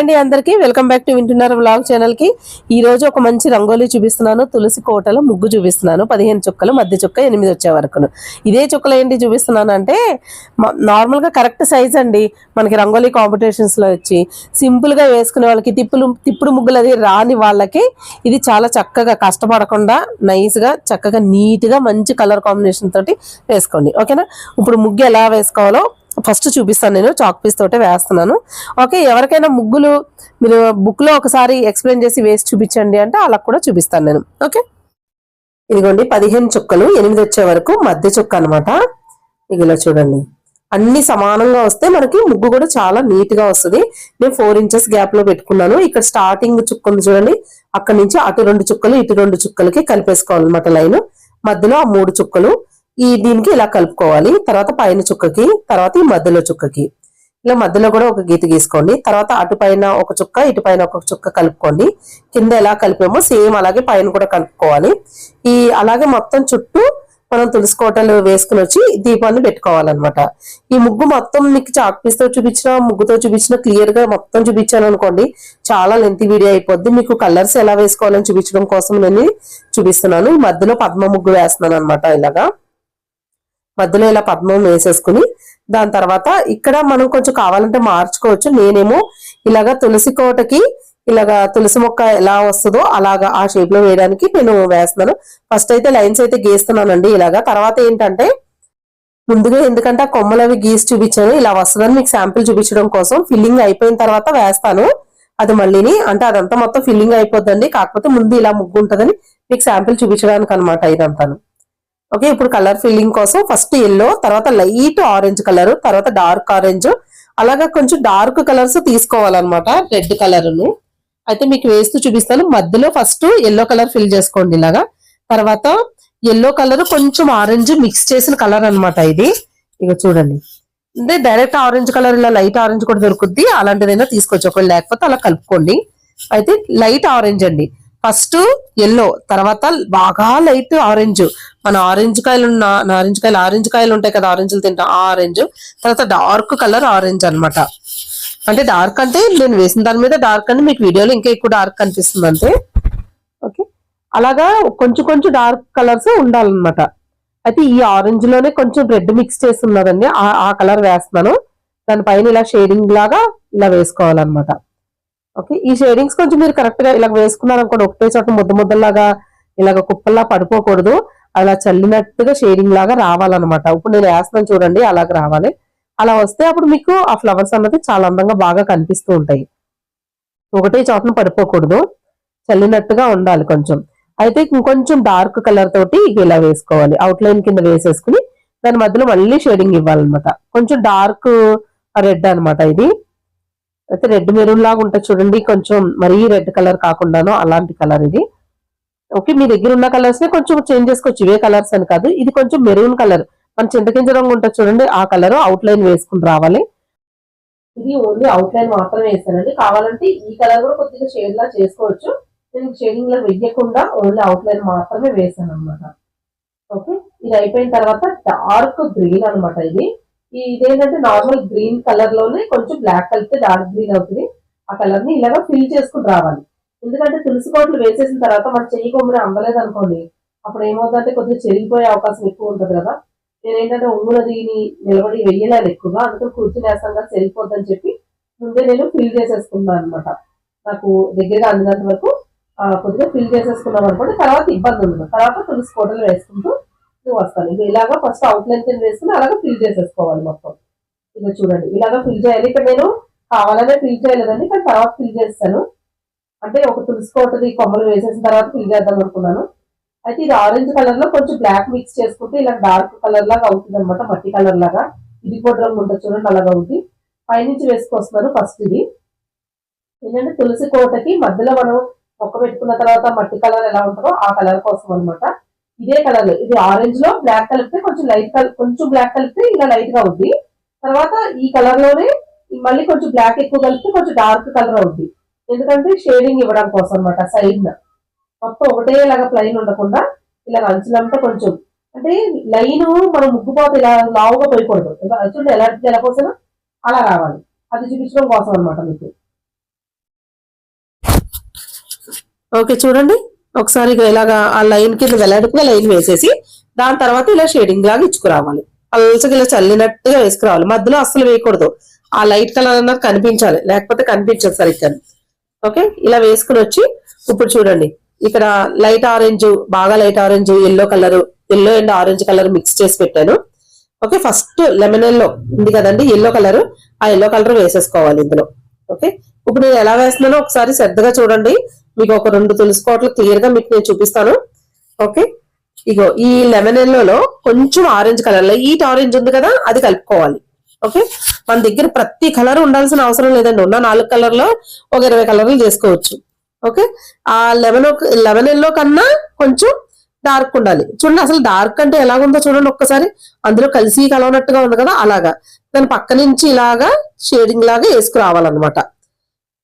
అండి అందరికీ. Welcome back to వింటున్నారు బ్లాగ్ ఛానల్కి. ఈరోజు ఈ రోజు ఒక మంచి రంగోలీ చూపిస్తున్నాను. తులసి కోటలో ముగ్గు చూపిస్తున్నాను. పదిహేను చుక్కలు మధ్య చుక్క ఎనిమిది వచ్చే వరకును. ఇదే చుక్కలు ఏంటి చూపిస్తున్నాను అంటే నార్మల్గా కరెక్ట్ సైజ్ అండి. మనకి రంగోలీ కాంపిటీషన్స్లో వచ్చి సింపుల్గా వేసుకునే వాళ్ళకి తిప్పులు తిప్పుడు ముగ్గులు అది రాని వాళ్ళకి ఇది చాలా చక్కగా కష్టపడకుండా నైస్గా చక్కగా నీట్గా మంచి కలర్ కాంబినేషన్ తోటి వేసుకోండి. ఓకేనా? ఇప్పుడు ముగ్గు ఎలా వేసుకోవాలో ఫస్ట్ చూపిస్తాను నేను చాక్ పీస్ తోటే వేస్తున్నాను. ఓకే ఎవరికైనా ముగ్గులు మీరు బుక్లో ఒకసారి ఎక్స్ప్లెయిన్ చేసి వేసి చూపించండి అంటే అలా కూడా చూపిస్తాను నేను. ఓకే? ఇదిగోండి పదిహేను చుక్కలు ఎనిమిది వచ్చే వరకు మధ్య చుక్క అనమాట ఇలా చూడండి. అన్ని సమానంగా వస్తే మనకి ముగ్గు కూడా చాలా నీట్గా వస్తుంది. నేను ఫోర్ ఇంచెస్ గ్యాప్లో పెట్టుకున్నాను. ఇక్కడ స్టార్టింగ్ చుక్క ఉంది చూడండి. అక్కడ నుంచి అటు రెండు చుక్కలు ఇటు రెండు చుక్కలకి కలిపేసుకోవాలన్నమాట లైన్. మధ్యలో ఆ మూడు చుక్కలు. ఈ దీనికి ఇలా కలుపుకోవాలి. తర్వాత పైన చుక్కకి తర్వాత ఈ మధ్యలో చుక్కకి. ఇలా మధ్యలో కూడా ఒక గీత గీసుకోండి. తర్వాత అటు పైన ఒక చుక్క ఇటు పైన ఒక చుక్క కలుపుకోండి. కింద ఎలా కలిపామో సేమ్ అలాగే పైన కూడా కలుపుకోవాలి. ఈ అలాగే మొత్తం చుట్టూ మనం తులసి కోటలు వేసుకుని వచ్చి దీపాన్ని పెట్టుకోవాలన్నమాట. ఈ ముగ్గు మొత్తం మీకు చాక్ పీస్తో చూపించిన ముగ్గుతో చూపించిన క్లియర్గా మొత్తం చూపించాను అనుకోండి చాలా లెంత్ వీడియో అయిపోద్ది. మీకు కలర్స్ ఎలా వేసుకోవాలని చూపించడం కోసం నేను చూపిస్తున్నాను. ఈ మధ్యలో పద్మ ముగ్గు వేస్తున్నాను అనమాట ఇలాగా. మధ్యలో ఇలా పద్మం వేసేసుకుని దాని తర్వాత ఇక్కడ మనం కొంచెం కావాలంటే మార్చుకోవచ్చు. నేనేమో ఇలాగా తులసి కోటకి ఇలాగా తులసి మొక్క ఎలా వస్తుందో అలాగా ఆ షేప్లో వేయడానికి నేను వేస్తున్నాను. ఫస్ట్ అయితే లైన్స్ అయితే గీస్తున్నానండి ఇలాగా. తర్వాత ఏంటంటే ముందుగా ఎందుకంటే ఆ కొమ్మలు అవి గీసి చూపించాను ఇలా వస్తుందని మీకు శాంపిల్ చూపించడం కోసం. ఫిల్లింగ్ అయిపోయిన తర్వాత వేస్తాను. అది మళ్ళీని అంటే అదంతా మొత్తం ఫిల్లింగ్ అయిపోద్దండి. కాకపోతే ముందు ఇలా ముగ్గు ఉంటుందని మీకు శాంపిల్ చూపించడానికి అనమాట ఇదంతాను. ఓకే ఇప్పుడు కలర్ ఫిల్లింగ్ కోసం ఫస్ట్ ఎల్లో తర్వాత లైట్ ఆరెంజ్ కలర్ తర్వాత డార్క్ ఆరెంజ్ అలాగా కొంచెం డార్క్ కలర్స్ తీసుకోవాలన్నమాట రెడ్ కలర్ను. అయితే మీకు వేస్తూ చూపిస్తాను. మధ్యలో ఫస్ట్ ఎల్లో కలర్ ఫిల్ చేసుకోండి ఇలాగా. తర్వాత ఎల్లో కలర్ కొంచెం ఆరెంజ్ మిక్స్ చేసిన కలర్ అన్నమాట ఇది. ఇక చూడండి. అంటే డైరెక్ట్ ఆరెంజ్ కలర్ ఇలా లైట్ ఆరెంజ్ కూడా దొరుకుద్ది. అలాంటిదైనా తీసుకోవచ్చు. ఒకవేళ లేకపోతే అలా కలుపుకోండి. అయితే లైట్ ఆరెంజ్ అండి. ఫస్ట్ ఎల్లో తర్వాత బాగా లైట్ ఆరెంజ్ మన ఆరెంజ్ కాయలు ఉన్న ఆరెంజ్ కాయలు ఆరెంజ్ కాయలు ఉంటాయి కదా ఆరెంజ్లు తింటాం. ఆ ఆరెంజ్ తర్వాత డార్క్ కలర్ ఆరెంజ్ అనమాట అంటే డార్క్ అంటే నేను వేసిన దాని మీద డార్క్ అని మీకు వీడియోలో ఇంకా ఎక్కువ డార్క్ కనిపిస్తుంది అంతే. ఓకే? అలాగా కొంచెం కొంచెం డార్క్ కలర్స్ ఉండాలన్నమాట. అయితే ఈ ఆరెంజ్లోనే కొంచెం రెడ్ మిక్స్ చేసి ఉన్నదండి. ఆ- ఆ కలర్ వేస్తున్నాను. దానిపైన ఇలా షేడింగ్ లాగా ఇలా వేసుకోవాలన్నమాట. ఓకే? ఈ షేడింగ్స్ కొంచెం మీరు కరెక్ట్గా ఇలా వేసుకున్నారు అనుకోండి ఒకటే చోట ముద్ద ముద్దలాగా ఇలాగ కుప్పల్లా పడిపోకూడదు. అలా చల్లినట్టుగా షేడింగ్ లాగా రావాలన్నమాట. ఇప్పుడు నేను వేస్తున్నాను చూడండి అలాగ రావాలి. అలా వస్తే అప్పుడు మీకు ఆ ఫ్లవర్స్ అన్నది చాలా అందంగా బాగా కనిపిస్తూ ఉంటాయి. ఒకటే చోటన పడిపోకూడదు. చల్లినట్టుగా ఉండాలి కొంచెం. అయితే ఇంకొంచెం డార్క్ కలర్ తోటి ఇలా వేసుకోవాలి. అవుట్ లైన్ కింద వేసేసుకుని దాని మధ్యలో మళ్ళీ షేడింగ్ ఇవ్వాలన్నమాట. కొంచెం డార్క్ రెడ్ అనమాట ఇది. అయితే రెడ్ మెరూన్ లాగా ఉంటుంది చూడండి. కొంచెం మరీ రెడ్ కలర్ కాకుండాను అలాంటి కలర్ ఇది. ఓకే మీ దగ్గర ఉన్న కలర్స్ని కొంచెం చేంజ్ చేసుకోవచ్చు. ఇవే కలర్స్ అని కాదు ఇది కొంచెం మెరూన్ కలర్ మన చింతకింజ రంగు ఉంటుంది చూడండి ఆ కలర్ అవుట్ లైన్ వేసుకుని రావాలి. ఇది ఓన్లీ అవుట్ లైన్ మాత్రమే వేస్తానండి. కావాలంటే ఈ కలర్ కూడా కొద్దిగా షేడ్ లా చేసుకోవచ్చు. నేను షేడింగ్ లా వెయ్యకుండా ఓన్లీ అవుట్ లైన్ మాత్రమే వేసాను అనమాట ఓకే ఇది అయిపోయిన తర్వాత డార్క్ గ్రీన్ అన్నమాట ఇది. ఇదేంటంటే నార్మల్ గ్రీన్ కలర్లోనే కొంచెం బ్లాక్ కలిపితే డార్క్ గ్రీన్ అవుతుంది. ఆ కలర్ని ఇలాగా ఫిల్ చేసుకుని రావాలి. ఎందుకంటే తులసి కోట్లు వేసేసిన తర్వాత మన చెయ్యి కొమ్ముని అందలేదు అనుకోండి అప్పుడు ఏమవుతుందంటే కొద్దిగా చెరిగిపోయే అవకాశం ఎక్కువ ఉంటుంది కదా. నేనేంటంటే ఉంగుల దీని నిలబడి వెయ్యలేదు ఎక్కువగా అందుకని కూర్చుని వేస్తాం కదా చెరిగిపోద్దని చెప్పి ముందే నేను ఫిల్ చేసేసుకున్నాను అనమాట నాకు దగ్గరగా అందినంత వరకు కొద్దిగా ఫిల్ చేసేసుకున్నాం అనుకోండి తర్వాత ఇబ్బంది ఉండదు. తర్వాత తులసి కోటలు వేసుకుంటూ ఇది వస్తాను. ఇది ఇలాగా ఫస్ట్ అవుట్ లెంత్ వేసుకుని అలాగా ఫిల్ చేసేసుకోవాలి మొత్తం. ఇక చూడండి ఇలాగా ఫిల్ చేయాలి. ఇక్కడ నేను కావాలనే ఫిల్ చేయలేదండి ఇక్కడ తర్వాత ఫిల్ చేస్తాను. అంటే ఒక తులసి కోటది కొమ్మలు వేసేసిన తర్వాత ఫిల్ చేద్దాం అనుకున్నాను. అయితే ఇది ఆరెంజ్ కలర్లో కొంచెం బ్లాక్ మిక్స్ చేసుకుంటే ఇలా డార్క్ కలర్ లాగా అవుతుంది అనమాట మట్టి కలర్ లాగా. ఇది కూడా రంగు ఉంటుంది చూడండి అలాగా ఉంది. పైనుంచి వేసుకొస్తున్నాను ఫస్ట్ ఇది. ఏంటంటే తులసి కోటకి మధ్యలో మనం మొక్క పెట్టుకున్న తర్వాత మట్టి కలర్ ఎలా ఉంటుందో ఆ కలర్ కోసం అనమాట ఇదే కలర్ ఇది ఆరెంజ్లో బ్లాక్ కలిపితే కొంచెం లైట్ కలర్ కొంచెం బ్లాక్ కలిపితే ఇలా లైట్గా అవుద్ది తర్వాత ఈ కలర్లోనే మళ్ళీ కొంచెం బ్లాక్ ఎక్కువ కలిపితే కొంచెం డార్క్ కలర్ అవుద్ది. ఎందుకంటే షేడింగ్ ఇవ్వడం కోసం అనమాట సైడ్ మొత్తం ఒకటేలాగా ప్లైన్ ఉండకుండా ఇలా అంచులంతా కొంచెం అంటే లైన్ మనం ముగ్గుపోతే ఇలా లావుగా పోయకూడదు. ఎలా- చూడండి ఎలా ఎలా అలా రావాలి. అది చూపించడం కోసం అనమాట మీకు. ఓకే చూడండి. ఒకసారి ఇక ఇలాగా ఆ లైన్ కింద వెలాడుకుగా లైన్ వేసేసి దాని తర్వాత ఇలా షేడింగ్ లాగా ఇచ్చుకురావాలి. పల్చగా ఇలా చల్లినట్టుగా వేసుకురావాలి. మధ్యలో అస్సలు వేయకూడదు. ఆ లైట్ కలర్ అన్నది కనిపించాలి. లేకపోతే కనిపించదు సరిగ్గా. ఓకే? ఇలా వేసుకుని వచ్చి ఇప్పుడు చూడండి. ఇక్కడ లైట్ ఆరెంజ్ బాగా light orange yellow colour yellow and orange colour mix చేసి పెట్టాను. ఓకే? ఫస్ట్ లెమన్ ఎల్లో ఉంది కదండి ఎల్లో కలర్ ఆ ఎల్లో కలర్ వేసేసుకోవాలి ఇందులో. ఓకే? ఇప్పుడు నేను ఎలా వేస్తున్నానో ఒకసారి శ్రద్ధగా చూడండి. మీకు ఒక రెండు తెలుసుకోవట్లు క్లియర్గా మీకు నేను చూపిస్తాను. ఓకే? ఇగో ఈ లెమన్ ఎల్లోలో కొంచెం ఆరెంజ్ కలర్ లైట్ ఆరెంజ్ ఉంది కదా అది కలుపుకోవాలి. ఓకే మన దగ్గర ప్రతి కలర్ ఉండాల్సిన అవసరం లేదండి. ఉన్న నాలుగు కలర్లో ఒక ఇరవై కలర్లు చేసుకోవచ్చు. ఓకే ఆ లెమన్ లెమన్ ఎల్లో కన్నా కొంచెం డార్క్ ఉండాలి. చూడండి అసలు డార్క్ అంటే ఎలాగుందో చూడండి ఒక్కసారి. అందులో కలిసి కలవనట్టుగా ఉంది కదా అలాగా. దాని పక్క నుంచి ఇలాగా షేడింగ్ లాగా వేసుకురావాలన్నమాట.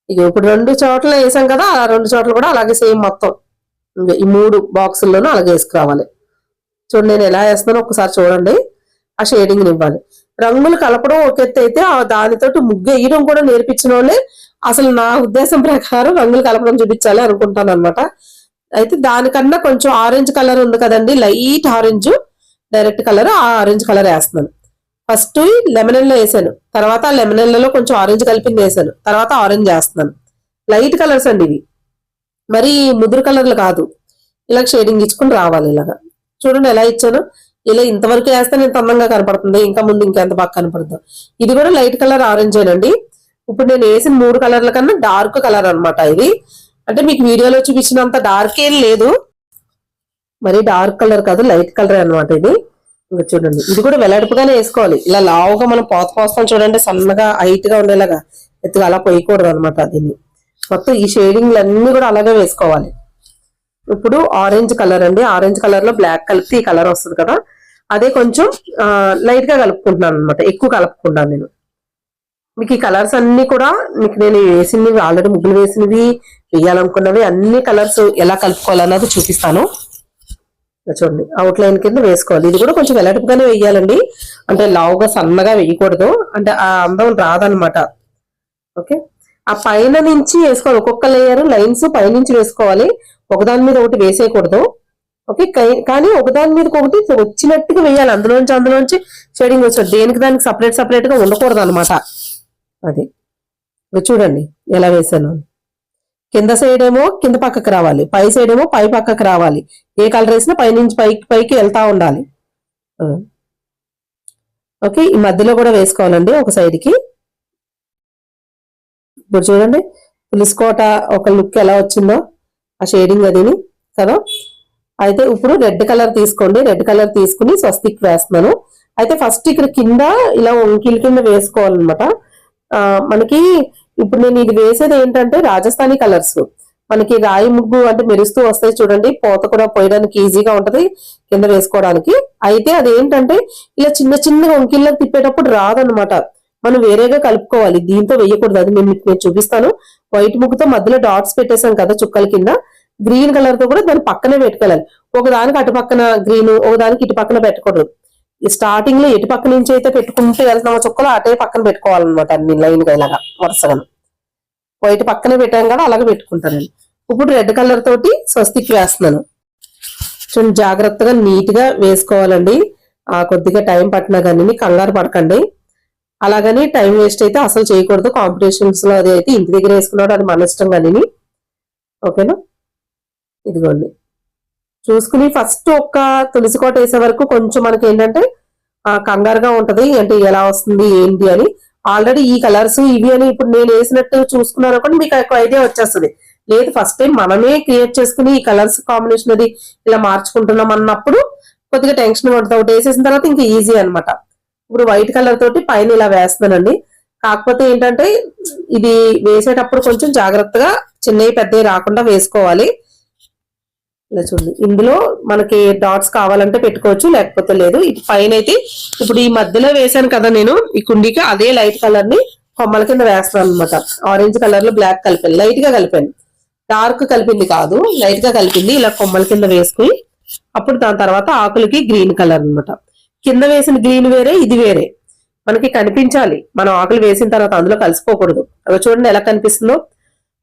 ఇక ఇప్పుడు రెండు చోట్ల వేసాం కదా ఆ రెండు చోట్ల కూడా అలాగే సేమ్ మొత్తం. ఇంకా ఈ మూడు బాక్సుల్లోనూ అలాగే వేసుకురావాలి. చూడండి నేను ఎలా వేస్తున్నానో ఒకసారి చూడండి. ఆ షేడింగ్ ఇవ్వాలి. రంగులు కలపడం ఒక ఎత్తు అయితే ఆ దానితోటి ముగ్గు వేయడం కూడా నేర్పించిన వాళ్ళే. అసలు నా ఉద్దేశం ప్రకారం రంగులు కలపడం చూపించాలి అనుకుంటాను అనమాట అయితే దానికన్నా కొంచెం ఆరెంజ్ కలర్ ఉంది కదండి లైట్ ఆరెంజ్ డైరెక్ట్ కలర్ ఆ ఆరెంజ్ కలర్ వేస్తున్నాను. ఫస్ట్ లెమనెల్లో వేసాను తర్వాత ఆ కొంచెం ఆరెంజ్ కలిపింది వేసాను తర్వాత ఆరెంజ్ వేస్తున్నాను. లైట్ కలర్స్ అండి ఇవి. మరి ముదురు కలర్లు కాదు. ఇలా షేడింగ్ ఇచ్చుకుని రావాలి ఇలాగా. చూడండి ఎలా ఇచ్చాను. ఇలా ఇంతవరకు వేస్తే నేను అందంగా కనపడుతుంది. ఇంకా ముందు ఇంకెంత బాగా కనపడుతుంది. ఇది కూడా లైట్ కలర్ ఆరెంజ్ ఏనండి. ఇప్పుడు నేను వేసిన మూడు కలర్ల కన్నా డార్క్ కలర్ అనమాట ఇది. అంటే మీకు వీడియోలో చూపించినంత డార్క్ ఏం లేదు. మరి డార్క్ కలర్ కాదు లైట్ కలర్ అనమాట ఇది. ఇంకా చూడండి. ఇది కూడా వెలడుపుగానే వేసుకోవాలి. ఇలా లావుగా మనం పోత పోస్తాం చూడండి సన్నగా హైట్గా ఉండేలాగా. ఎత్తుగా అలా పోయకూడదు అనమాట దీన్ని. మొత్తం ఈ షేడింగ్లు అన్ని కూడా అలాగే వేసుకోవాలి. ఇప్పుడు ఆరెంజ్ కలర్ అండి. ఆరెంజ్ కలర్లో బ్లాక్ కలిపి ఈ కలర్ వస్తుంది కదా. అదే కొంచెం లైట్గా కలుపుకుంటున్నాను అనమాట ఎక్కువ కలుపుకుంటాను నేను. మీకు ఈ కలర్స్ అన్ని కూడా మీకు నేను వేసినవి ఆల్రెడీ ముగ్గులు వేసినవి వేయాలనుకున్నవి అన్ని కలర్స్ ఎలా కలుపుకోవాలన్నది చూపిస్తాను. చూడండి అవుట్ లైన్ కింద వేసుకోవాలి. ఇది కూడా కొంచెం వెల్లటిగానే వేయాలండి. అంటే లావుగా సన్నగా వేయకూడదు. అంటే ఆ అందం రాదనమాట ఓకే? ఆ పైన నుంచి వేసుకోవాలి. ఒక్కొక్క లేయర్ లైన్స్ పైనుంచి వేసుకోవాలి. ఒకదాని మీద ఒకటి వేసేయకూడదు. ఓకే కానీ ఒకదాని మీద ఒకటి వచ్చినట్టుగా వేయాలి. అందులోంచి అందులోంచి షేడింగ్ వచ్చాడు దేనికి దానికి సపరేట్ సపరేట్గా ఉండకూడదు అనమాట అది చూడండి ఎలా వేసాను కింద సైడ్ ఏమో కింద పక్కకు రావాలి. పై సైడ్ ఏమో పై పక్కకు రావాలి. ఏ కలర్ వేసినా పైనుంచి పైకి పైకి వెళ్తా ఉండాలి. ఓకే ఈ మధ్యలో కూడా వేసుకోవాలండి ఒక సైడ్కి ఇప్పుడు చూడండి పులుసుకోట ఒక లుక్ ఎలా వచ్చిందో ఆ షేడింగ్ అదిని కదా. అయితే ఇప్పుడు రెడ్ కలర్ తీసుకోండి. రెడ్ కలర్ తీసుకుని స్వస్తిక్ వేస్తున్నాను. అయితే ఫస్ట్ ఇక్కడ కింద ఇలా వంకిల కింద వేసుకోవాలన్నమాట. మనకి ఇప్పుడు నేను ఇది వేసేది ఏంటంటే రాజస్థానీ కలర్స్. మనకి రాయి ముగ్గు అంటే మెరుస్తూ వస్తాయి చూడండి. పోత కూడా పోయడానికి ఈజీగా ఉంటది కింద వేసుకోవడానికి. అయితే అది ఏంటంటే ఇలా చిన్న చిన్న వంకిళ్ళకి తిప్పేటప్పుడు రాదనమాట మనం వేరేగా కలుపుకోవాలి. దీంతో వేయకూడదు. అది మేము మీకు నేను చూపిస్తాను. వైట్ ముగ్గుతో మధ్యలో డాట్స్ పెట్టేశాం కదా చుక్కల కింద. గ్రీన్ కలర్తో కూడా దాని పక్కనే పెట్టుకోవాలి ఒకదానికి అటు పక్కన గ్రీన్ ఒకదానికి ఇటు పక్కన పెట్టకూడదు స్టార్టింగ్లో ఎటు పక్క నుంచి అయితే పెట్టుకుంటూ వెళ్తున్నామో చుక్కలు అటే పక్కన పెట్టుకోవాలన్నమాట అన్ని లైన్గా ఇలాగా వరుసగా. వైట్ పక్కనే పెట్టాను కదా అలాగే పెట్టుకుంటానండి ఇప్పుడు రెడ్ కలర్ తోటి స్వస్తికి వేస్తున్నాను. చూడండి జాగ్రత్తగా నీట్గా వేసుకోవాలండి. ఆ కొద్దిగా టైం పట్టినా కానీ కంగారు పడకండి. అలాగని టైం వేస్ట్ అయితే అసలు చేయకూడదు. కాంపిటీషన్స్లో అది అయితే ఇంటి దగ్గర వేసుకున్నాడు అది మన ఇష్టం కానీ ఓకేనా? ఇదిగోండి. చూసుకుని ఫస్ట్ ఒక్క తులసి కోట వేసే వరకు కొంచెం మనకి ఏంటంటే కంగారుగా ఉంటది. అంటే ఎలా వస్తుంది ఏంటి అని. ఆల్రెడీ ఈ కలర్స్ ఇవి అని ఇప్పుడు నేను వేసినట్టు చూసుకున్నాను కూడా మీకు ఎక్కువ ఐడియా వచ్చేస్తుంది. లేదు ఫస్ట్ టైం మనమే క్రియేట్ చేసుకుని ఈ కలర్స్ కాంబినేషన్ అది ఇలా మార్చుకుంటున్నాం అన్నప్పుడు కొద్దిగా టెన్షన్ ఉంటుంది ఒకటి వేసేసిన తర్వాత ఇంకా ఈజీ అనమాట ఇప్పుడు వైట్ కలర్ తోటి పైన ఇలా వేస్తున్నానండి. కాకపోతే ఏంటంటే ఇది వేసేటప్పుడు కొంచెం జాగ్రత్తగా చిన్నవి పెద్దవి రాకుండా వేసుకోవాలి. ఇలా చూడండి. ఇందులో మనకి డాట్స్ కావాలంటే పెట్టుకోవచ్చు లేకపోతే లేదు. ఇటు పైన అయితే ఇప్పుడు ఈ మధ్యలో వేసాను కదా నేను ఈ కుండీకి అదే లైట్ కలర్ని కొమ్మల కింద వేస్తాను అనమాట ఆరెంజ్ కలర్లో బ్లాక్ కలిపాను. లైట్గా కలిపాను. డార్క్ కలిపింది కాదు లైట్గా కలిపింది. ఇలా కొమ్మల కింద వేసుకుని అప్పుడు దాని తర్వాత ఆకులకి గ్రీన్ కలర్ అనమాట కింద వేసిన గ్రీన్ వేరే ఇది వేరే. మనకి కనిపించాలి. మనం ఆకులు వేసిన తర్వాత అందులో కలిసిపోకూడదు. అవి చూడండి ఎలా కనిపిస్తుందో.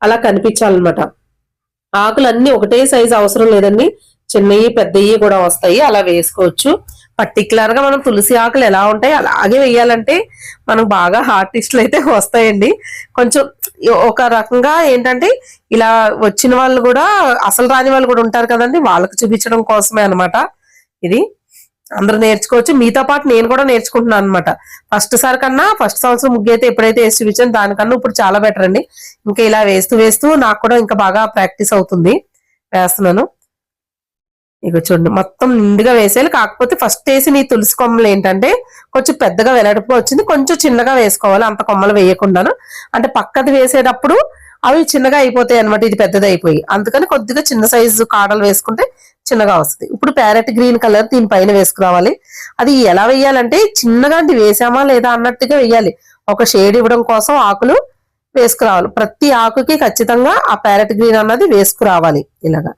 అలా కనిపించాలన్నమాట. ఆకులు అన్ని ఒకటే సైజు అవసరం లేదండి. చిన్నవి పెద్దవి కూడా వస్తాయి. అలా వేసుకోవచ్చు. పర్టికులర్గా మనం తులసి ఆకులు ఎలా ఉంటాయి అలాగే వేయాలంటే మనకు బాగా ఆర్టిస్టులు అయితే వస్తాయండి. కొంచెం ఒక రకంగా ఏంటంటే ఇలా వచ్చిన వాళ్ళు కూడా అసలు రాని వాళ్ళు కూడా ఉంటారు కదండి. వాళ్ళకి చూపించడం కోసమే అన్నమాట ఇది. అందరూ నేర్చుకోవచ్చు. మీతో పాటు నేను కూడా నేర్చుకుంటున్నాను అనమాట ఫస్ట్ సార్ కన్నా ఫస్ట్ సంవత్సరం ముగ్గు అయితే ఎప్పుడైతే వేసి చూపించాను దానికన్నా ఇప్పుడు చాలా బెటర్ అండి. ఇంకా ఇలా వేస్తూ వేస్తూ నాకు కూడా ఇంకా బాగా ప్రాక్టీస్ అవుతుంది. వేస్తున్నాను. ఇక చూడండి మొత్తం నిండుగా వేసేయాలి. కాకపోతే ఫస్ట్ వేసిన ఈ తులసి కొమ్మలు ఏంటంటే కొంచెం పెద్దగా వెడల్పుగా వచ్చింది. కొంచెం చిన్నగా వేసుకోవాలి. అంత కొమ్మలు వేయకుండాను. అంటే పక్కది వేసేటప్పుడు అవి చిన్నగా అయిపోతాయి అనమాట ఇది పెద్దది అయిపోయి అందుకని కొద్దిగా చిన్న సైజు కాడలు వేసుకుంటే చిన్నగా వస్తుంది. ఇప్పుడు ప్యారెట్ గ్రీన్ కలర్ దీని పైన వేసుకురావాలి. అది ఎలా వేయాలంటే చిన్నగా అది వేసామా లేదా అన్నట్టుగా వేయాలి. ఒక షేడ్ ఇవ్వడం కోసం ఆకులు వేసుకురావాలి. ప్రతి ఆకుకి ఖచ్చితంగా ఆ ప్యారెట్ గ్రీన్ అన్నది వేసుకురావాలి ఇలాగా.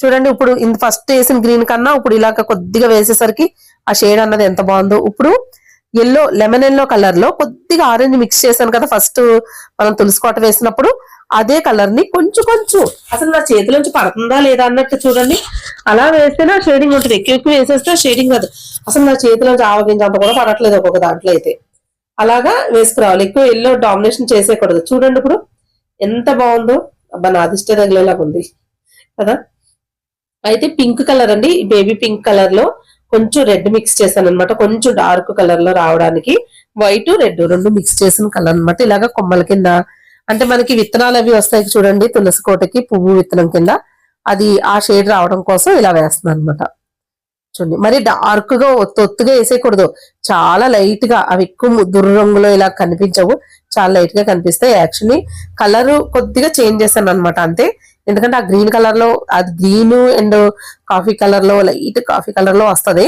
చూడండి ఇప్పుడు ఇంత ఫస్ట్ వేసిన గ్రీన్ కన్నా ఇప్పుడు ఇలాగ కొద్దిగా వేసేసరికి ఆ షేడ్ అన్నది ఎంత బాగుందో. ఇప్పుడు ఎల్లో లెమన్ ఎల్లో కలర్లో కొద్దిగా ఆరెంజ్ మిక్స్ చేశాను కదా. ఫస్ట్ మనం తులసికోట వేసినప్పుడు అదే కలర్ని కొంచెం కొంచెం. అసలు నా చేతిలోంచి పడుతుందా లేదా అన్నట్టు చూడండి. అలా వేస్తేనే షేడింగ్ ఉంటుంది. ఎక్కువ ఎక్కువ వేసేస్తే షేడింగ్ కాదు అసలు నా చేతిలోంచి అంత కూడా పడట్లేదు ఒక్కొక్క దాంట్లో అయితే. అలాగా వేసుకురావాలి. ఎక్కువ ఎల్లో డామినేషన్ చేసేయకూడదు. చూడండి ఇప్పుడు ఎంత బాగుందో. అబ్బా నా అదిష్ట తగిలేలాగా ఉంది. కదా? అయితే పింక్ కలర్ అండి. బేబీ పింక్ కలర్లో కొంచెం రెడ్ మిక్స్ చేశాను అనమాట కొంచెం డార్క్ కలర్లో రావడానికి వైట్ రెడ్ రెండు మిక్స్ చేసిన కలర్ అనమాట ఇలాగా కొమ్మల కింద అంటే మనకి విత్తనాలు అవి వస్తాయి చూడండి తులసి కోటకి పువ్వు విత్తనం కింద. అది ఆ షేడ్ రావడం కోసం ఇలా వేస్తున్నాను అనమాట చూడండి మరి డార్క్గా ఒత్తొత్తుగా వేసేయకూడదు. చాలా లైట్గా అవి ఎక్కువ దుర్రంగులో ఇలా కనిపించవు. చాలా లైట్గా కనిపిస్తాయి యాక్చువల్లీ కలర్ కొద్దిగా చేంజ్ చేశాను అనమాట అంతే. ఎందుకంటే ఆ గ్రీన్ కలర్లో అది గ్రీన్ అండ్ కాఫీ కలర్లో లైట్ కాఫీ కలర్లో వస్తుంది.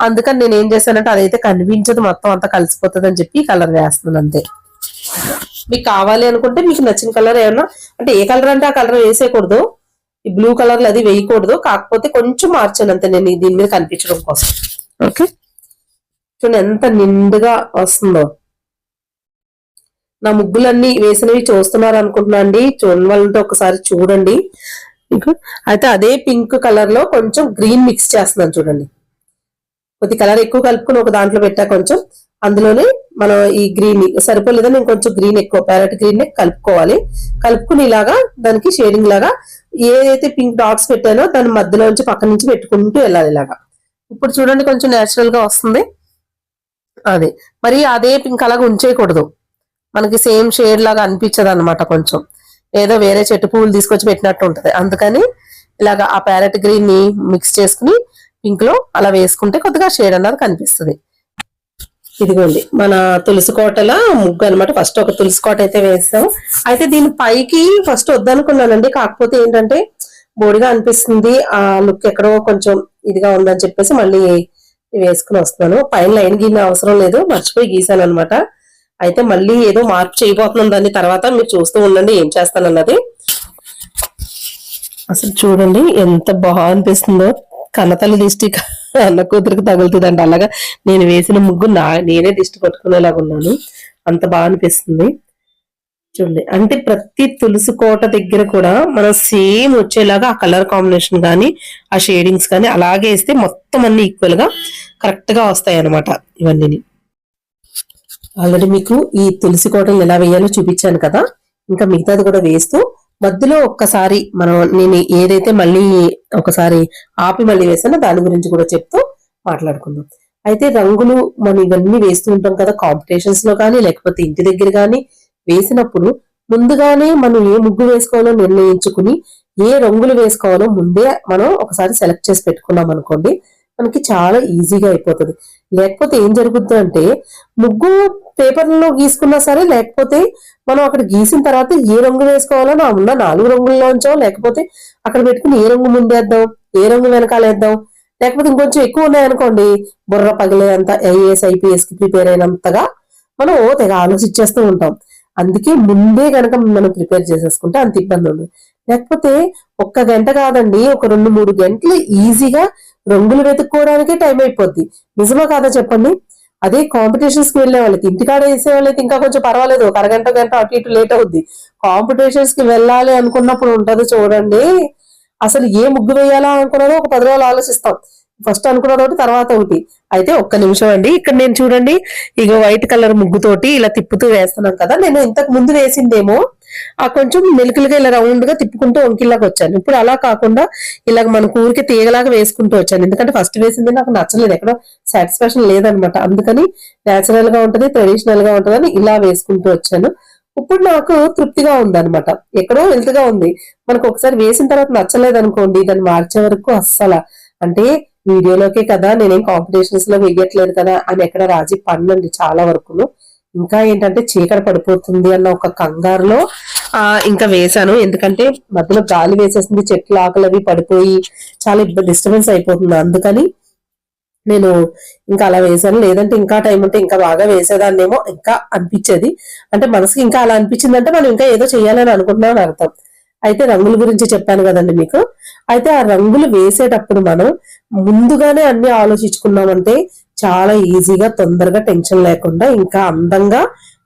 అందుకని నేను ఏం చేశానంటే అదైతే కనిపించదు మొత్తం అంతా కలిసిపోతుంది అని చెప్పి కలర్ వేస్తున్నాను అంతే. మీకు కావాలి అనుకుంటే మీకు నచ్చిన కలర్ ఏమన్నా అంటే ఏ కలర్ అంటే ఆ కలర్ వేసేయకూడదు. ఈ బ్లూ కలర్ అది వేయకూడదు. కాకపోతే కొంచెం మార్చాను అంతే నేను దీని మీద కనిపించడం కోసం. ఓకే. చూడండి ఎంత నిండుగా వస్తుందో. నా ముగ్గులన్నీ వేసినవి చూస్తున్నారు అనుకుంటున్నా అండి. చూడని వాళ్ళతో ఒకసారి చూడండి. అయితే అదే పింక్ కలర్లో కొంచెం గ్రీన్ మిక్స్ చేస్తున్నాను చూడండి. కొద్ది కలర్ ఎక్కువ కలుపుకొని ఒక దాంట్లో పెట్టా కొంచెం. అందులోనే మనం ఈ గ్రీన్ సరిపోలేదా నేను కొంచెం గ్రీన్ ఎక్కువ ప్యారెట్ గ్రీన్ కలుపుకోవాలి. కలుపుకుని ఇలాగా దానికి షేడింగ్ లాగా ఏదైతే పింక్ డాట్స్ పెట్టానో దాని మధ్యలో నుంచి పక్క నుంచి పెట్టుకుంటూ వెళ్ళాలి ఇలాగా. ఇప్పుడు చూడండి కొంచెం నేచురల్గా వస్తుంది. అదే. మరి అదే పింక్ అలాగా ఉంచేయకూడదు. మనకి సేమ్ షేడ్ లాగా అనిపించదు అనమాట కొంచెం. ఏదో వేరే చెట్టు పువ్వులు తీసుకొచ్చి పెట్టినట్టు ఉంటుంది. అందుకని ఇలాగా ఆ ప్యారెట్ గ్రీన్ని మిక్స్ చేసుకుని పింక్లో అలా వేసుకుంటే కొద్దిగా షేడ్ అన్నది కనిపిస్తుంది. ఇదిగోండి మన తులసి కోటల ముగ్గు అనమాట ఫస్ట్ ఒక తులసి కోట అయితే వేస్తాం అయితే దీని పైకి ఫస్ట్ వద్దనుకున్నానండి. కాకపోతే ఏంటంటే బోడిగా అనిపిస్తుంది. ఆ లుక్ ఎక్కడో కొంచెం ఇదిగా ఉందని చెప్పేసి మళ్ళీ వేసుకుని వస్తున్నాను. పైన లైన్ గీన అవసరం లేదు. మర్చిపోయి గీసాను అనమాట అయితే మళ్ళీ ఏదో మార్పు చేయబోతున్నాం దాన్ని తర్వాత మీరు చూస్తూ ఉండండి ఏం చేస్తానన్నది. అసలు చూడండి ఎంత బాగా అనిపిస్తుందో. కన్నతల్లి దిష్టి అన్న కూతురికి తగులుతుందండి. అలాగా నేను వేసిన ముగ్గు నా నేనే దిష్టి పట్టుకునేలాగా ఉన్నాను. అంత బాగా అనిపిస్తుంది. చూడండి. అంటే ప్రతి తులసి కోట దగ్గర కూడా మనం సేమ్ వచ్చేలాగా ఆ కలర్ కాంబినేషన్ కానీ ఆ షేడింగ్స్ కానీ అలాగే వేస్తే మొత్తం అన్ని ఈక్వల్గా కరెక్ట్గా వస్తాయి అనమాట ఇవన్నీ ఆల్రెడీ మీకు ఈ తులసి కోటలు ఎలా వేయాలో చూపించాను కదా. ఇంకా మిగతాది కూడా వేస్తూ మధ్యలో ఒక్కసారి మనం నేను ఏదైతే మళ్ళీ ఒకసారి ఆపి మళ్ళీ వేసానో దాని గురించి కూడా చెప్తూ మాట్లాడుకుందాం. అయితే రంగులు మనం ఇవన్నీ వేస్తూ ఉంటాం కదా కాంపిటీషన్స్లో కానీ లేకపోతే ఇంటి దగ్గర కానీ వేసినప్పుడు ముందుగానే మనం ఏ ముగ్గు వేసుకోవాలో నిర్ణయించుకుని ఏ రంగులు వేసుకోవాలో ముందే మనం ఒకసారి సెలెక్ట్ చేసి పెట్టుకున్నాం అనుకోండి మనకి చాలా ఈజీగా అయిపోతుంది. లేకపోతే ఏం జరుగుతుంది అంటే ముగ్గు పేపర్లో గీసుకున్నా సరే లేకపోతే మనం అక్కడ గీసిన తర్వాత ఏ రంగు వేసుకోవాలో నా ఉన్న నాలుగు రంగుల్లోంచో లేకపోతే అక్కడ పెట్టుకుని ఏ రంగు ముందేద్దాం ఏ రంగు వెనకాలేద్దాం లేకపోతే ఇంకొంచెం ఎక్కువ ఉన్నాయనుకోండి బుర్ర పగిలే అంత ఐఏఎస్ ఐపీఎస్కి ప్రిపేర్ అయినంతగా మనం ఓ తెగ ఆలోచించేస్తూ ఉంటాం. అందుకే ముందే కనుక మనం ప్రిపేర్ చేసేసుకుంటే అంత ఇబ్బంది ఉండదు. లేకపోతే ఒక్క గంట కాదండి ఒక రెండు మూడు గంటలు ఈజీగా రంగులు వెతుక్కోవడానికే టైం అయిపోద్ది. నిజమా కాదా చెప్పండి? అదే కాంపిటీషన్స్కి వెళ్ళే వాళ్ళకి ఇంటికాడ వేసే వాళ్ళకి ఇంకా కొంచెం పర్వాలేదు. ఒక అరగంట గంట అటు ఇటు లేట్ అవుద్ది. కాంపిటీషన్స్కి వెళ్ళాలి అనుకున్నప్పుడు ఉంటది చూడండి. అసలు ఏ ముగ్గు వేయాలా అనుకున్నదో ఒక పది రోజులు ఆలోచిస్తాం. ఫస్ట్ అనుకున్నది ఒకటి తర్వాత ఒకటి. అయితే ఒక్క నిమిషం అండి. ఇక్కడ నేను చూడండి ఇక వైట్ కలర్ ముగ్గుతోటి ఇలా తిప్పుతూ వేస్తున్నాం కదా. నేను ఇంతకు ముందు వేసిందేమో ఆ కొంచెం మెలుకలుగా ఇలా రౌండ్గా తిప్పుకుంటూ వంకిల్లాగా వచ్చాను. ఇప్పుడు అలా కాకుండా ఇలాగ మన కూరికి తీగలాగా వేసుకుంటూ వచ్చాను. ఎందుకంటే ఫస్ట్ వేసింది నాకు నచ్చలేదు. ఎక్కడో సాటిస్ఫాక్షన్ లేదనమాట. అందుకని నేచురల్గా ఉంటది ట్రెడిషనల్గా ఉంటదని ఇలా వేసుకుంటూ వచ్చాను. ఇప్పుడు నాకు తృప్తిగా ఉందన్నమాట ఎక్కడో హెల్త్గా ఉంది. మనకు ఒకసారి వేసిన తర్వాత నచ్చలేదు అనుకోండి దాన్ని మార్చే వరకు అస్సలు. అంటే వీడియోలోకే కదా నేనేం కాంపిటీషన్స్లో వేయట్లేదు కదా అని ఎక్కడ రాజీ పన్నండి చాలా వరకును. ఇంకా ఏంటంటే చీకటి పడిపోతుంది అన్న ఒక కంగారులో ఆ ఇంకా వేశాను. ఎందుకంటే మధ్యలో గాలి వేసేసింది చెట్లు ఆకులు అవి పడిపోయి చాలా ఇబ్బంది డిస్టర్బెన్స్ అయిపోతుంది. అందుకని నేను ఇంకా అలా వేశాను. లేదంటే ఇంకా టైం ఉంటే ఇంకా బాగా వేసేదాన్నేమో ఇంకా అనిపించేది. అంటే మనసుకి ఇంకా అలా అనిపించిందంటే మనం ఇంకా ఏదో చేయాలని అనుకుంటున్నాం అని అర్థం. అయితే రంగుల గురించి చెప్పాను కదండి మీకు. అయితే ఆ రంగులు వేసేటప్పుడు మనం ముందుగానే అన్ని ఆలోచించుకున్నామంటే చాలా ఈజీగా తొందరగా టెన్షన్ లేకుండా ఇంకా అందంగా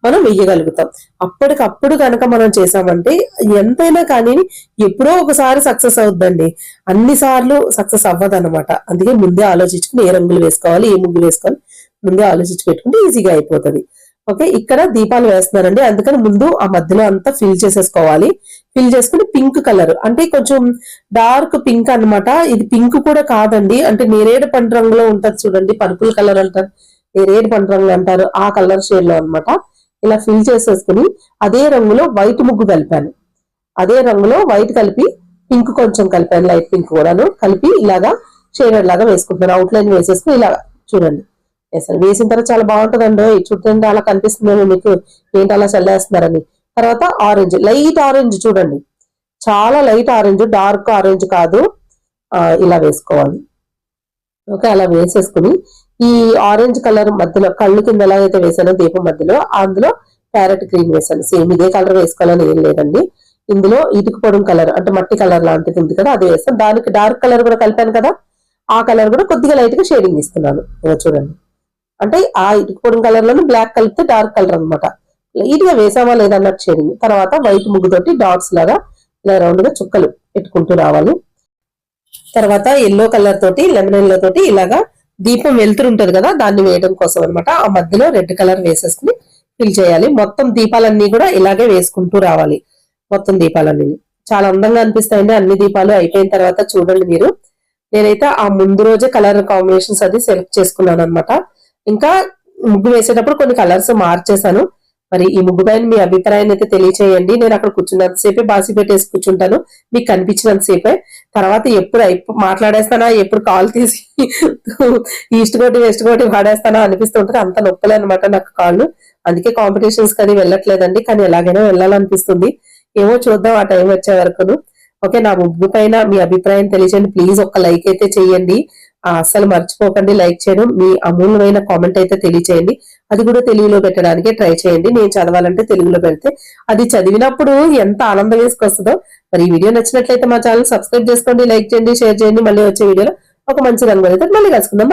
మనం వేయగలుగుతాం అప్పటికప్పుడు కనుక మనం చేసామంటే ఎంతైనా కానీ ఎప్పుడో ఒకసారి సక్సెస్ అవుద్దండి. అన్ని సార్లు సక్సెస్ అవ్వదు అనమాట అందుకే ముందే ఆలోచించుకుని ఏ రంగులు వేసుకోవాలి ఏ ముగ్గులు వేసుకోవాలి ముందే ఆలోచించి పెట్టుకుంటే ఈజీగా అయిపోతుంది. ఓకే ఇక్కడ దీపాలు వేస్తున్నారండి. అందుకని ముందు ఆ మధ్యలో అంతా ఫిల్ చేసేసుకోవాలి. ఫిల్ చేసుకుని పింక్ కలర్ అంటే కొంచెం డార్క్ పింక్ అన్నమాట. ఇది పింక్ కూడా కాదండి. అంటే నేరేడు పండు రంగులో ఉంటది చూడండి. పర్పుల్ కలర్ అంటారు. నేరేడు పండు రంగు అంటారు. ఆ కలర్ షేడ్లో అనమాట ఇలా ఫిల్ చేసేసుకుని అదే రంగులో వైట్ ముగ్గు కలిపాను. అదే రంగులో వైట్ కలిపి పింక్ కొంచెం కలిపాను. లైట్ పింక్ కూడాను. కలిపి ఇలాగా షేడెడ్ లాగా వేసుకుంటున్నాను. అవుట్ లైన్ వేసేసుకుని ఇలా చూడండి. వేసాను వేసిన తర్వాత చాలా బాగుంటుందండి. చూడండి అలా కనిపిస్తుందేమో మీకు. ఏంటి అలా చల్లేస్తున్నారని. తర్వాత ఆరెంజ్ లైట్ ఆరెంజ్ చూడండి. చాలా లైట్ ఆరెంజ్ డార్క్ ఆరెంజ్ కాదు. ఇలా వేసుకోవాలి. ఓకే అలా వేసేసుకుని ఈ ఆరెంజ్ కలర్ మధ్యలో కళ్ళు కింద ఎలా అయితే వేసానో దీపం మధ్యలో అందులో ప్యారెట్ గ్రీన్ వేసాను సేమ్ ఇదే కలర్ వేసుకోవాలని ఏం లేదండి. ఇందులో ఇటుక పొడం కలర్ అంటే మట్టి కలర్ లాంటిది ఉంది కదా అది వేస్తాను దానికి డార్క్ కలర్ కూడా కలిపాను కదా. ఆ కలర్ కూడా కొద్దిగా లైట్గా షేడింగ్ ఇస్తున్నాను. ఇలా చూడండి. అంటే ఆ ఇటుక కలర్లోనే బ్లాక్ కలిపితే డార్క్ కలర్ అనమాట లైట్గా వేసామా లేదన్నట్టు చేరింది షేడింగ్ తర్వాత వైట్ ముగ్గుతోటి డాట్స్ లాగా ఇలా రౌండ్గా చుక్కలు పెట్టుకుంటూ రావాలి. తర్వాత ఎల్లో కలర్ తోటి లెమన్ ఎల్లో తోటి ఇలాగా దీపం వెలుతురు కదా దాన్ని వేయడం కోసం అనమాట ఆ మధ్యలో రెడ్ కలర్ వేసేసుకుని ఫిల్ చేయాలి. మొత్తం దీపాలన్నీ కూడా ఇలాగే వేసుకుంటూ రావాలి. మొత్తం దీపాలన్నీ. చాలా అందంగా అనిపిస్తాయండి అన్ని దీపాలు. అయిపోయిన తర్వాత చూడండి మీరు. నేనైతే ఆ ముందు రోజే కలర్ కాంబినేషన్స్ అది సెలెక్ట్ చేసుకున్నాను అనమాట ఇంకా ముగ్గు వేసేటప్పుడు కొన్ని కలర్స్ మార్చేశాను. మరి ఈ ముగ్గు పైన మీ అభిప్రాయాన్ని అయితే తెలియచేయండి. నేను అక్కడ కూర్చున్నంతసేపే బాసి పెట్టేసి కూర్చుంటాను. మీకు కనిపించినంతసేపే తర్వాత ఎప్పుడు మాట్లాడేస్తానా ఎప్పుడు కాల్ తీసి ఈస్ట్ కోటి వెస్ట్ కోటి వాడేస్తానా అనిపిస్తుంటది. అంత నొప్పులే అనమాట నాకు కాళ్ళు. అందుకే కాంపిటీషన్స్ కానీ వెళ్ళట్లేదండి. కానీ ఎలాగైనా వెళ్ళాలనిపిస్తుంది. ఏమో చూద్దాం ఆ టైం వచ్చే వరకును. ఓకే నా ముగ్గు పైన మీ అభిప్రాయం తెలియజేయండి ప్లీజ్ ఒక లైక్ అయితే చేయండి. అసలు మర్చిపోకండి లైక్ చేయడం మీ అమూల్యమైన కామెంట్ అయితే తెలియచేయండి. అది కూడా తెలుగులో పెట్టడానికి ట్రై చేయండి. నేను చదవాలంటే తెలుగులో పెడితే అది చదివినప్పుడు ఎంత ఆనందం వేసుకొస్తుందో. మరి ఈ వీడియో నచ్చినట్లయితే మా ఛానల్ సబ్స్క్రైబ్ చేసుకోండి లైక్ చేయండి షేర్ చేయండి. మళ్ళీ వచ్చే వీడియోలో ఒక మంచి రంగు అయితే మళ్ళీ కలుసుకుందాం.